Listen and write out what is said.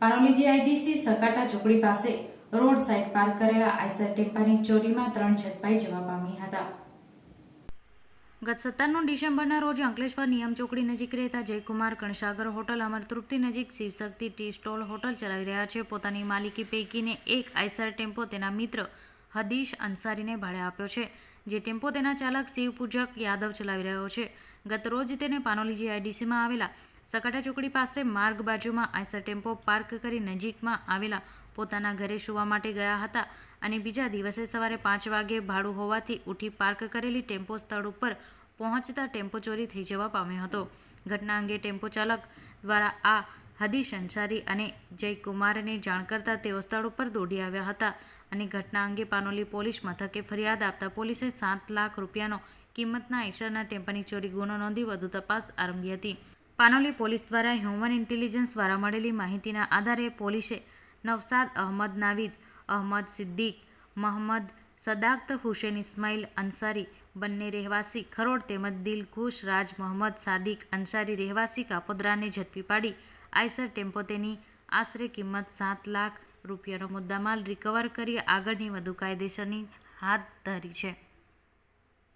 Paroli GIDC Sakata ચોકડી પાસે road side park કરેલા આઈસર ટેમ્પાની ચોરીમાં ત્રણ ઝડપાઈ જવા પામી હતા. ગત સત્તરનો ડિસેમ્બરના રોજ અંકલેશ્વર નિયમ ચોકડી નજીક રહેતા જયકુમાર કણસાગર હોટલ અમર તૃપ્તિ નજીક શિવશક્તિ ટી સ્ટોલ હોટલ ચલાવી રહ્યા છે. પોતાની માલિકી પૈકીને એક આઈસર ટેમ્પો તેના મિત્ર હદીશ અંસારીને ભાડે આપ્યો છે. જે ટેમ્પો તેના ચાલક શિવ પૂજક યાદવ ચલાવી રહ્યો છે. ગત રોજ તેને પાનોલી જીઆઈડીસીમાં આવેલા સકાટા ચોકડી પાસે માર્ગ બાજુમાં આઈસર ટેમ્પો પાર્ક કરી નજીકમાં આવેલા પોતાના ઘરે સુવા માટે ગયા હતા અને બીજા દિવસે સવારે પાંચ વાગે ભાડું હોવાથી ઉઠી પાર્ક કરેલી ટેમ્પો સ્થળ ઉપર પહોંચતા ટેમ્પો ચોરી થઈ જવા પામ્યો હતો. ઘટના અંગે ટેમ્પો ચાલક દ્વારા આ હદી સંસારી અને જયકુમારને જાણ કરતાં તેઓ સ્થળ ઉપર દોડી આવ્યા હતા અને ઘટના અંગે પાનોલી પોલીસ મથકે ફરિયાદ આપતા પોલીસે સાત લાખ રૂપિયાનો કિંમતના ઈશાના ટેમ્પાની ચોરી ગુનો નોંધી વધુ તપાસ આરંભી હતી. પાનોલી પોલીસ દ્વારા હ્યુમન ઇન્ટેલિજન્સ દ્વારા મળેલી માહિતીના આધારે પોલીસે નવસાદ અહમદ નાવીદ, અહમદ સિદ્દીક, મહમદ સદાક્ત હુસેન ઇસ્માઇલ અંસારી બંને રહેવાસી ખરોડ તેમજ દિલખુશ રાજ મોહમ્મદ સાદિક અંસારી રહેવાસી કાપોદ્રાને ઝડપી પાડી આઈસર ટેમ્પો તેની આશરે કિંમત સાત લાખ રૂપિયાનો મુદ્દામાલ રિકવર કરી આગળની વધુ કાયદેસરની હાથ ધરી છે.